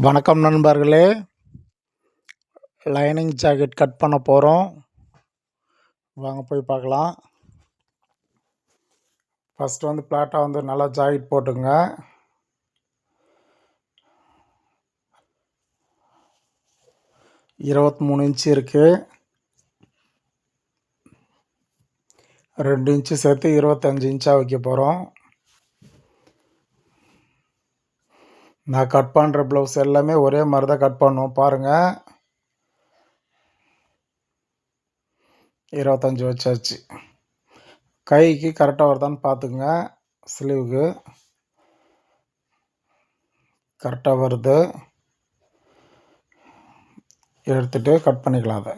வணக்கம் நண்பர்களே. Lining jacket cut பண்ண போகிறோம் வாங்க போய் பார்க்கலாம். ஃபஸ்ட்டு வந்து பிளாட்டாக வந்து நல்லா ஜாக்கெட் போட்டுங்க. இருபத்தி மூணு இன்ச்சு இருக்குது ரெண்டு இன்ச்சு சேர்த்து இருபத்தஞ்சி இன்ச்சாக வைக்க போகிறோம் நான் கட் பண்ணுற ப்ளவுஸ் எல்லாமே ஒரே மாதிரி தான் கட் பண்ணுவோம். பாருங்கள் இருபத்தஞ்சி வச்சாச்சு. கைக்கு கரெக்டாக வருதான்னு பார்த்துக்குங்க. ஸ்லீவுக்கு கரெக்டாக வருது. எடுத்துகிட்டு கட் பண்ணிக்கலாம் அதை.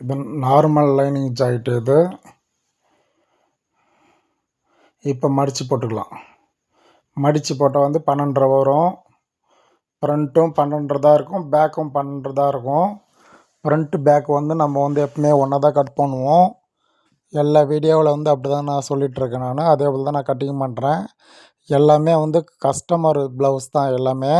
இப்போ நார்மல் லைனிங் ஜாக்கெட் இது. இப்போ மடித்து போட்டுக்கலாம். மடித்து போட்டால் வந்து பன்னெண்டரை வரும். ஃப்ரண்ட்டும் பன்னெண்டரை தான் இருக்கும். பேக்கும் பன்னெண்டரை தான் இருக்கும். ஃப்ரண்ட்டு பேக் வந்து நம்ம வந்து எப்பவுமே ஒன்றா தான் கட் பண்ணுவோம். எல்லா வீடியோவில் வந்து அப்படி தான் நான் சொல்லிகிட்ருக்கேன் நான். அதே போல் தான் நான் கட்டிங் பண்ணுறேன் எல்லாமே வந்து கஸ்டமர் ப்ளவுஸ் தான் எல்லாமே.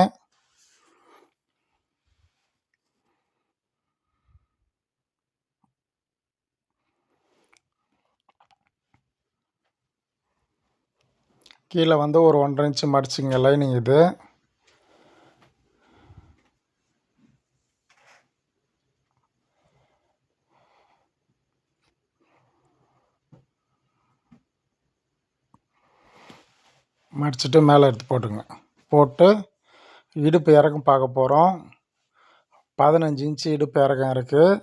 கீழே வந்து ஒரு ஒன்றரை இன்ச்சு மடிச்சிங்க லைனிங் இது. மடிச்சுட்டு மேலே எடுத்து போட்டுங்க. போட்டு இடுப்பு இறக்கம் பார்க்க போகிறோம் பதினஞ்சு இன்ச்சு இடுப்பு இறக்கம் இருக்குது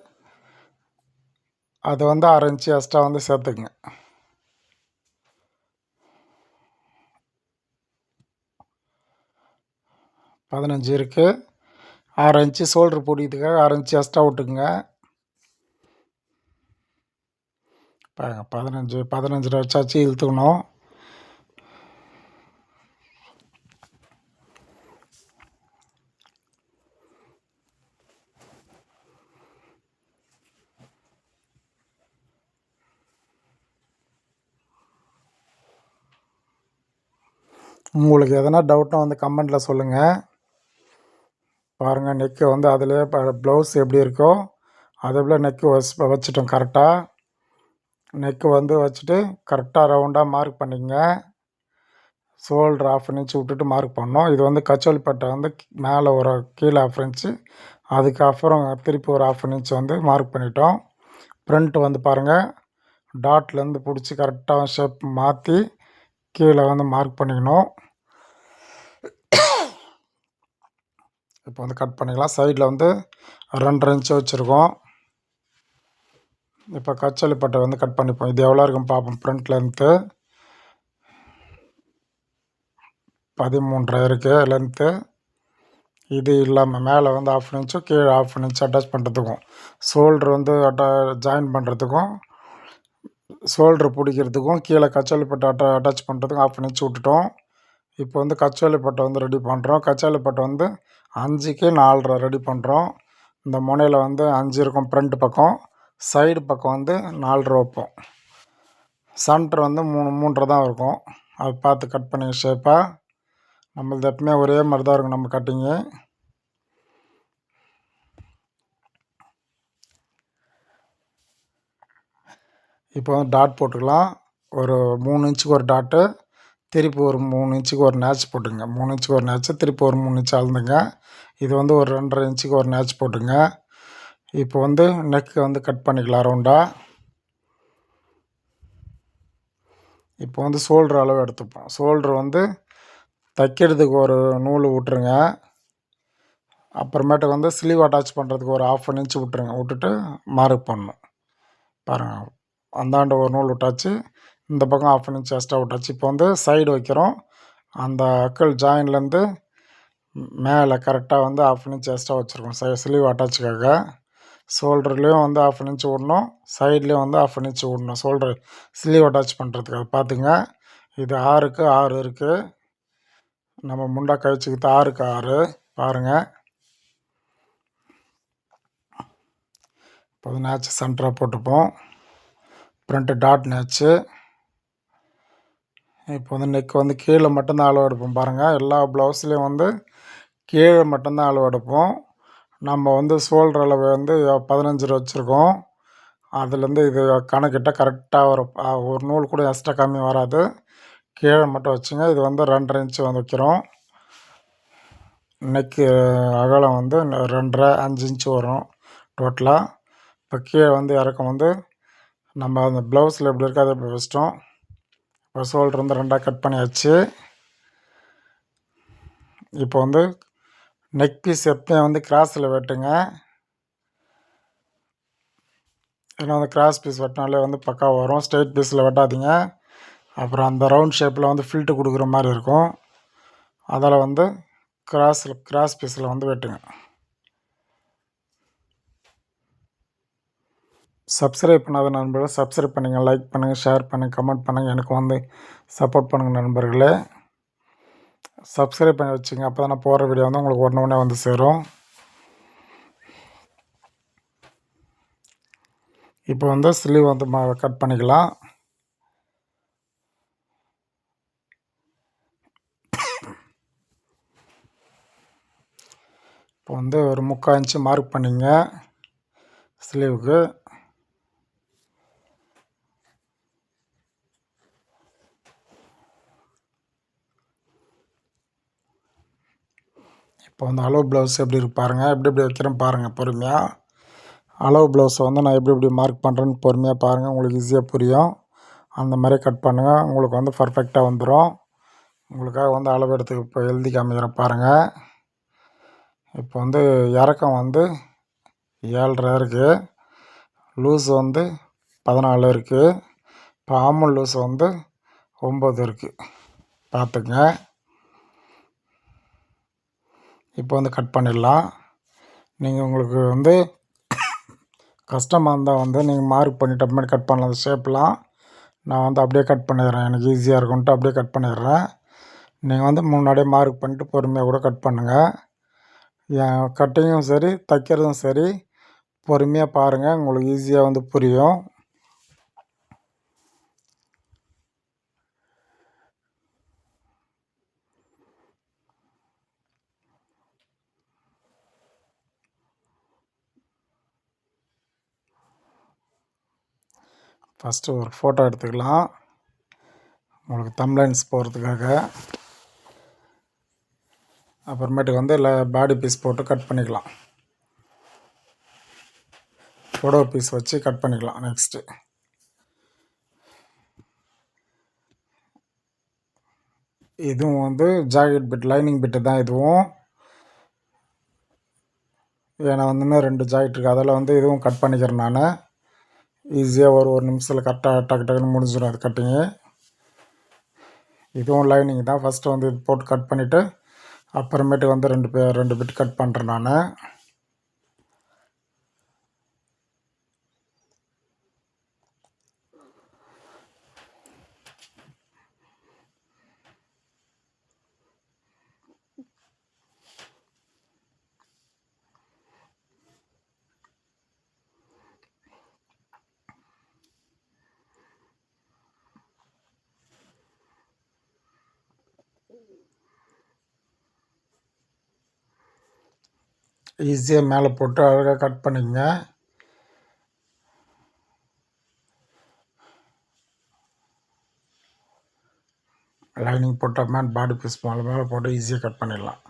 அது வந்து அரை இன்ச்சு எக்ஸ்ட்ரா வந்து சேர்த்துக்குங்க. பதினஞ்சு இருக்குது ஆறு இன்ச்சு ஷோல்ட்ரு பிடிக்கிறதுக்காக ஆறு இன்ச்சு எக்ஸ்ட்ரா விட்டுக்குங்க. பாருங்க பதினஞ்சு பதினஞ்சு வச்சாச்சு இழுத்துக்கணும். உங்களுக்கு எதனா டவுட்னா வந்து கமெண்ட்டில் சொல்லுங்கள் பாருங்கள் நெக்கு வந்து அதிலே ப்ளவுஸ் எப்படி இருக்கோ அதே போல் நெக்கு வச் வச்சுட்டோம் கரெக்டாக நெக்கு வந்து வச்சுட்டு கரெக்டாக ரவுண்டாக மார்க் பண்ணிக்கங்க. ஷோல்டர் ஆஃப் இன்ச்சு விட்டுட்டு மார்க் பண்ணோம். இது வந்து கச்சோலி பட்டை வந்து மேலே ஒரு கீழே ஆஃப் இன்ச்சு அதுக்கப்புறம் திருப்பி ஒரு ஆஃப் இன்ச் வந்து மார்க் பண்ணிட்டோம். ப்ரிண்ட் வந்து பாருங்கள் டாட்லேருந்து பிடிச்சி கரெக்டாக ஷேப் மாற்றி கீழே வந்து மார்க் பண்ணிக்கணும். இப்போ வந்து கட் பண்ணிக்கலாம். சைடில் வந்து ரெண்டரை இன்ச்சு வச்சுருக்கோம். இப்போ கச்சலி பட்டை வந்து கட் பண்ணிப்போம். இது எவ்வளோ இருக்கும் பார்ப்போம். ஃப்ரண்ட் லென்த்து பதிமூன்றரை இருக்குது லென்த்து இது இல்லாமல் மேலே வந்து ஆஃப் இன்ச்சும் கீழே ஆஃப் இன்ச் அட்டாச் பண்ணுறதுக்கும் ஷோல்ட்ரு வந்து அட்டா ஜாயின் பண்ணுறதுக்கும் ஷோல்ட்ரு பிடிக்கிறதுக்கும் கீழே கச்சாலி பட்டை அட்டா அட்டாச் பண்ணுறதுக்கும் ஆஃப் இன்ச் விட்டுட்டோம். இப்போ வந்து கச்சாலி பட்டை வந்து ரெடி பண்ணுறோம் கச்சாலி பட்டை வந்து அஞ்சுக்கு நாலரை ரெடி பண்ணுறோம் இந்த முனையில் வந்து அஞ்சு இருக்கும் ஃப்ரண்ட் பக்கம் சைடு பக்கம் வந்து நாலரை வைப்போம். சென்டர் வந்து மூணு மூன்றரை தான் இருக்கும். அது பார்த்து கட் பண்ணி ஷேப்பாக நம்மளது எப்பவுமே ஒரே மாதிரி தான் இருக்கும் நம்ம கட்டிங்கு இப்போ வந்து டாட் போட்டுக்கலாம். ஒரு மூணு இன்ச்சுக்கு ஒரு டாட்டு திருப்பி ஒரு மூணு இன்ச்சுக்கு ஒரு நேச் போட்டுங்க மூணு இன்ச்சுக்கு ஒரு நேச்சு திருப்பி ஒரு மூணு இன்ச்சு அளந்துங்க. இது வந்து ஒரு ரெண்டரை இன்ச்சுக்கு ஒரு நேச் போட்டுங்க. இப்போ வந்து நெக்கு வந்து கட் பண்ணிக்கலாம் ரவுண்டாக இப்போ வந்து ஷோல்டர் அளவு எடுத்துப்போம். ஷோல்டர் வந்து தைக்கிறதுக்கு ஒரு நூல் விட்ருங்க அப்புறமேட்டுக்கு வந்து ஸ்லீவ் அட்டாச் பண்ணுறதுக்கு ஒரு ஆஃப் அன் இன்ச்சு விட்ருங்க விட்டுட்டு மார்க் பண்ணணும். பாருங்கள் அந்தாண்ட ஒரு நூல் விட்டாச்சு. இந்த பக்கம் ஆஃப் அன் இன்ச் எக்ஸ்ட்ரா விட்டாச்சு. இப்போ வந்து சைடு வைக்கிறோம். அந்த அக்கல் ஜாயின்லேருந்து மேலே கரெக்டாக வந்து ஆஃப் இன்ச் எக்ஸ்ட்ரா வச்சுருக்கோம். சை ஸ்லீவ் அட்டாச்சுக்காக ஷோல்டர்லேயும் வந்து ஆஃப் இன்ச் விடணும் சைட்லேயும் வந்து ஆஃப் இன்ச் விடணும் ஷோல்டர் ஸ்லீவ் அட்டாச் பண்ணுறதுக்கு பார்த்துங்க இது ஆறுக்கு ஆறு இருக்குது நம்ம முண்டா கழிச்சுக்கிட்டு ஆறுக்கு ஆறு. பாருங்கள் இப்போ நேச்சு சென்டராக போட்டுப்போம். ப்ரிண்ட்டு டாட் நேச்சு இப்போ வந்து நெக் வந்து கீழே மட்டும்தான் அளவு எடுப்போம். பாருங்கள் எல்லா ப்ளவுஸ்லேயும் வந்து கீழே மட்டும்தான் அளவு எடுப்போம். நம்ம வந்து சோல்டர் அளவு வந்து பதினஞ்சு வச்சுருக்கோம். அதுலேருந்து இது கணக்கிட்ட கரெக்டாக வரும் ஒரு நூல் கூட எக்ஸ்ட்ரா கம்மி வராது. கீழே மட்டும் வச்சுங்க இது வந்து ரெண்டரை இன்ச்சு வந்து வைக்கிறோம். நெக்கு அகலம் வந்து ரெண்டரை அஞ்சு இன்ச்சு வரும் டோட்டலாக இப்போ கீழே வந்து இறக்கம் வந்து நம்ம அந்த ப்ளவுஸில் எப்படி இருக்கோ அதை எப்படி வச்சிட்டோம். ஷோல்டர் வந்து ரெண்டாக கட் பண்ணியாச்சு. இப்போ வந்து நெக் பீஸ் எப்பயும் வந்து கிராஸில் வெட்டுங்க. ஏன்னா வந்து கிராஸ் பீஸ் வெட்டினாலே வந்து பக்கா வரும். ஸ்ட்ரெயிட் பீஸில் வெட்டாதீங்க. அப்புறம் அந்த ரவுண்ட் ஷேப்பில் வந்து ஃபில்ட்டு கொடுக்குற மாதிரி இருக்கும். அதில் வந்து கிராஸில் கிராஸ் பீஸில் வந்து வெட்டுங்க. சப்ஸ்கிரைப் பண்ணாத நண்பர்கள் சப்ஸ்கிரைப் பண்ணுங்கள் லைக் பண்ணுங்கள் ஷேர் பண்ணுங்கள் கமெண்ட் பண்ணுங்கள் எனக்கு வந்து சப்போர்ட் பண்ணுங்கள் நண்பர்களே. சப்ஸ்கிரைப் பண்ணி வச்சுங்க. அப்போ தான் நான் போகிற வீடியோ வந்து உங்களுக்கு ஒன்று ஒன்றே வந்து சேரும். இப்போ வந்து ஸ்லீவ் வந்து கட் பண்ணிக்கலாம். இப்போ வந்து ஒரு முக்கால் இன்ச்சு மார்க் பண்ணிங்க. ஸ்லீவுக்கு இப்போ வந்து அளவு ப்ளவுஸ் எப்படி இருக்கு பாருங்கள் எப்படி எப்படி வைக்கிறேன் பாருங்கள் பொறுமையாக அளவு ப்ளவுஸை வந்து நான் எப்படி எப்படி மார்க் பண்ணுறேன்னு பொறுமையாக பாருங்கள் உங்களுக்கு ஈஸியாக புரியும். அந்த மாதிரி கட் பண்ணுங்கள் உங்களுக்கு வந்து பர்ஃபெக்டாக வந்துடும் உங்களுக்காக வந்து அளவு எடுத்து இப்போ எழுதி காமிக்கிறேன் பாருங்கள் இப்போ வந்து இறக்கம் வந்து ஏழ்ரை இருக்குது லூஸ் வந்து பதினாலு இருக்குது இப்போ ஆமல் லூஸ் வந்து ஒம்பது இருக்குது பார்த்துங்க இப்போ வந்து கட் பண்ணிடலாம். நீங்கள் உங்களுக்கு வந்து கஷ்டமாக இருந்தால் வந்து நீங்கள் மார்க் பண்ணிட்டு அப்புறமேட்டு கட் பண்ணலாம். அந்த ஷேப்லாம் நான் வந்து அப்படியே கட் பண்ணிடுறேன். எனக்கு ஈஸியாக இருக்கும்ன்ட்டு அப்படியே கட் பண்ணிடுறேன். நீங்கள் வந்து முன்னாடியே மார்க் பண்ணிட்டு பொறுமையாக கூட கட் பண்ணுங்கள் என் கட்டிங்கும் சரி தைக்கிறதும் சரி. பொறுமையாக பாருங்கள் உங்களுக்கு ஈஸியாக வந்து புரியும். ஃபஸ்ட்டு ஒரு ஃபோட்டோ எடுத்துக்கலாம். உங்களுக்கு தம்லைன்ஸ் போகிறதுக்காக அப்புறமேட்டுக்கு வந்து இல்லை பாடி பீஸ் போட்டு கட் பண்ணிக்கலாம். ஃபோட்டோ பீஸ் வச்சு கட் பண்ணிக்கலாம் நெக்ஸ்ட்டு இதுவும் வந்து ஜாக்கெட் பிட் லைனிங் பிட்டு தான் இதுவும். ஏன்னா வந்து இன்னும் ரெண்டு ஜாக்கெட் இருக்குது அதில் வந்து இதுவும் கட் பண்ணிக்கிறேன் நான். ஈஸியாக ஒரு ஒரு நிமிஷத்தில் கரெக்டாக டக்கு டக்குன்னு முடிஞ்சிடும் அது கட்டிங்கு இதுவும் லைனிங் தான். ஃபஸ்ட்டு வந்து இது போட்டு கட் பண்ணிவிட்டு அப்புறமேட்டு வந்து ரெண்டு பே ரெண்டு பிட் கட் பண்ணுறேன் நான். ஈஸியாக மேலே போட்டு அழகாக கட் பண்ணிக்கங்க. லைனிங் போட்டால் மாதிரி பாடி பீஸ் மேலே மேலே போட்டு ஈஸியாக கட் பண்ணிடலாம்.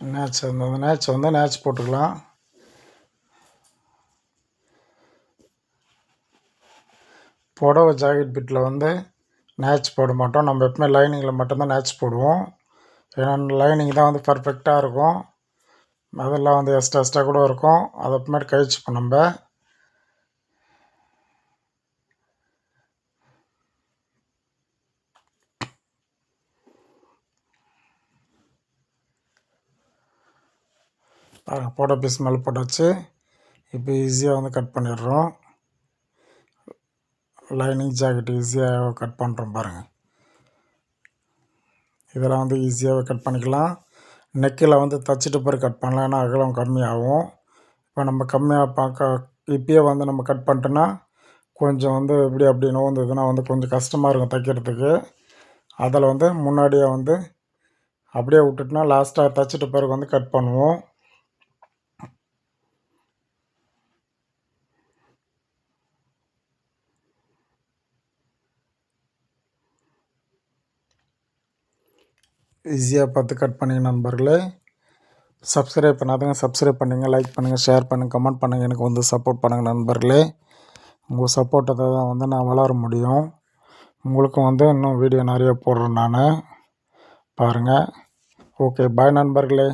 நேச் அந்த நேச்சு வந்து நேட்ச் போட்டுக்கலாம். புடவை ஜாக்கெட் பிட்டில் வந்து நேச் போட மாட்டோம். நம்ம எப்பவுமே லைனிங்கில் மட்டும்தான் நேச் போடுவோம். ஏன்னா லைனிங் தான் வந்து பர்ஃபெக்டாக இருக்கும். அதெல்லாம் வந்து எக்ஸ்ட்ரா எக்ஸ்ட்ரா கூட இருக்கும். அதை அப்புறமேட்டு கழிச்சுப்போம் நம்ம. பாருங்கள் போட்டோ பீஸ் மேலே போட்டாச்சு. இப்போ ஈஸியாக வந்து கட் பண்ணிடுறோம். லைனிங் ஜாக்கெட் ஈஸியாக கட் பண்ணுறோம் பாருங்கள் இதெல்லாம் வந்து ஈஸியாகவே கட் பண்ணிக்கலாம். நெக்கில் வந்து தச்சுட்டு பிறகு கட் பண்ணலாம். ஏன்னா அகலம் கம்மியாகும். இப்போ நம்ம கம்மியாக பார்க்க இப்பயே வந்து நம்ம கட் பண்ணிட்டோன்னா கொஞ்சம் வந்து இப்படி அப்படி நோந்ததுன்னா வந்து கொஞ்சம் கஷ்டமாக இருக்கும் தைக்கிறதுக்கு. அதில் வந்து முன்னாடியே வந்து அப்படியே விட்டுட்டுனா லாஸ்ட்டாக தைச்சிட்டு பிறகு வந்து கட் பண்ணுவோம். ஈஸியாக பார்த்து கட் பண்ணிங்க நண்பர்களே. சப்ஸ்கிரைப் பண்ணாதவங்க சப்ஸ்கிரைப் பண்ணுங்கள் லைக் பண்ணுங்கள் ஷேர் பண்ணுங்கள் கமெண்ட் பண்ணுங்கள் எனக்கு வந்து சப்போர்ட் பண்ணுங்கள் நண்பர்களே. உங்கள் சப்போர்ட்டை தான் வந்து நான் வளர முடியும். உங்களுக்கும் வந்து இன்னும் வீடியோ நிறைய போடுறேன் நான். பாருங்கள் ஓகே பாய் நண்பர்களே.